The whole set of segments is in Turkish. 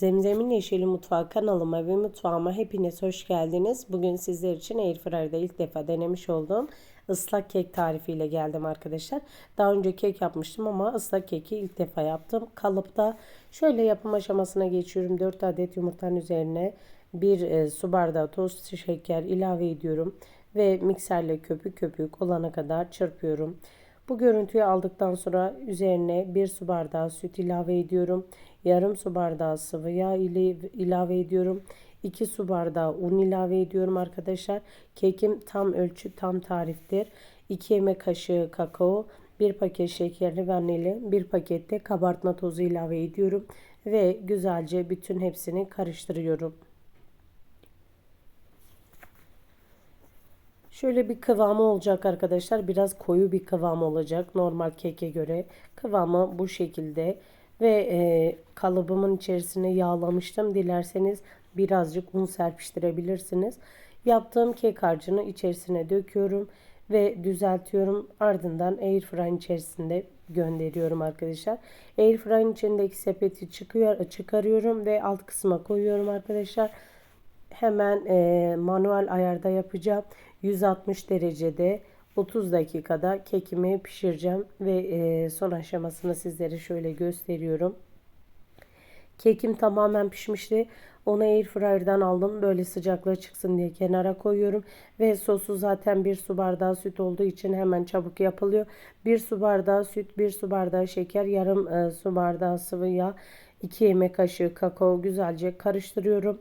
Zemzemin Yeşili Mutfağı kanalıma ve mutfağıma hepiniz hoş geldiniz. Bugün sizler için Airfryer'da ilk defa denemiş olduğum ıslak kek tarifiyle geldim arkadaşlar. Daha önce kek yapmıştım ama ıslak keki ilk defa yaptım. Kalıpta şöyle yapım aşamasına geçiyorum. 4 adet yumurtanın üzerine bir e, su bardağı toz şeker ilave ediyorum ve mikserle köpük köpük olana kadar çırpıyorum. Bu görüntüyü aldıktan sonra üzerine bir su bardağı süt ilave ediyorum. Yarım su bardağı sıvı yağ ile ilave ediyorum. 2 su bardağı un ilave ediyorum arkadaşlar. Kekim tam ölçü tam tariftir. 2 yemek kaşığı kakao, 1 paket şekerli vanilya, 1 pakette kabartma tozu ilave ediyorum ve güzelce bütün hepsini karıştırıyorum. Şöyle bir kıvamı olacak arkadaşlar. Biraz koyu bir kıvam olacak normal keke göre. Kıvamı bu şekilde ve e, kalıbımın içerisine yağlamıştım. Dilerseniz birazcık un serpiştirebilirsiniz. Yaptığım kek harcını içerisine döküyorum ve düzeltiyorum. Ardından airfryer'ın içerisinde gönderiyorum arkadaşlar. Airfryer'ın içindeki sepeti çıkıyor, çıkarıyorum ve alt kısma koyuyorum arkadaşlar. Hemen e, manuel ayarda yapacağım. 160 derecede 30 dakikada kekimi pişireceğim ve e, son aşamasını sizlere şöyle gösteriyorum. Kekim tamamen pişmişti. Onu airfryer'dan aldım. Böyle sıcaklığı çıksın diye kenara koyuyorum. Ve sosu zaten bir su bardağı süt olduğu için hemen çabuk yapılıyor. Bir su bardağı süt, bir su bardağı şeker, yarım e, su bardağı sıvı yağ, 2 yemek kaşığı kakao güzelce karıştırıyorum.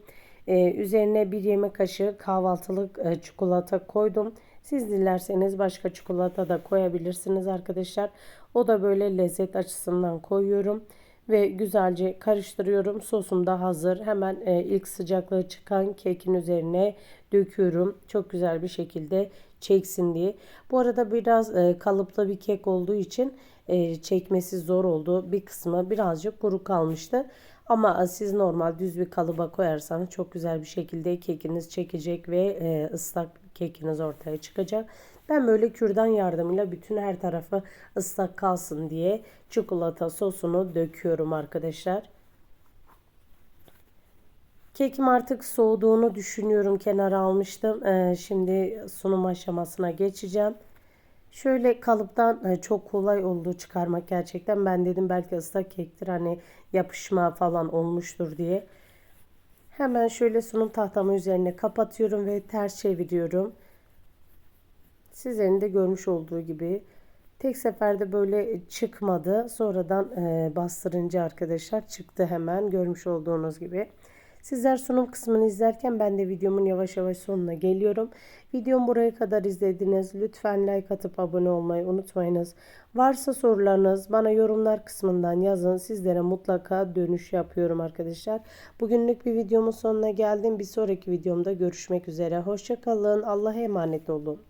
Ee, üzerine bir yemek kaşığı kahvaltılık e, çikolata koydum. Siz dilerseniz başka çikolata da koyabilirsiniz arkadaşlar. O da böyle lezzet açısından koyuyorum. Ve güzelce karıştırıyorum. Sosum da hazır. Hemen e, ilk sıcaklığı çıkan kekin üzerine döküyorum. Çok güzel bir şekilde çeksin diye. Bu arada biraz e, kalıplı bir kek olduğu için e, çekmesi zor oldu. Bir kısmı birazcık kuru kalmıştı. Ama siz normal düz bir kalıba koyarsanız çok güzel bir şekilde kekiniz çekecek ve e, ıslak kekiniz ortaya çıkacak. Ben böyle kürdan yardımıyla bütün her tarafı ıslak kalsın diye çikolata sosunu döküyorum arkadaşlar. Kekim artık soğuduğunu düşünüyorum. Kenara almıştım. Ee, şimdi sunum aşamasına geçeceğim. Şöyle kalıptan e, çok kolay oldu çıkarmak gerçekten. Ben dedim belki ıslak kektir hani yapışma falan olmuştur diye. Hemen şöyle sunum tahtamı üzerine kapatıyorum ve ters çeviriyorum. Sizlerin de görmüş olduğu gibi tek seferde böyle çıkmadı. Sonradan e, bastırınca arkadaşlar çıktı hemen görmüş olduğunuz gibi. Sizler sunum kısmını izlerken ben de videomun yavaş yavaş sonuna geliyorum. Videomu buraya kadar izlediniz. Lütfen like atıp abone olmayı unutmayınız. Varsa sorularınız bana yorumlar kısmından yazın. Sizlere mutlaka dönüş yapıyorum arkadaşlar. Bugünlük bir videomun sonuna geldim. Bir sonraki videomda görüşmek üzere. Hoşçakalın. Allah'a emanet olun.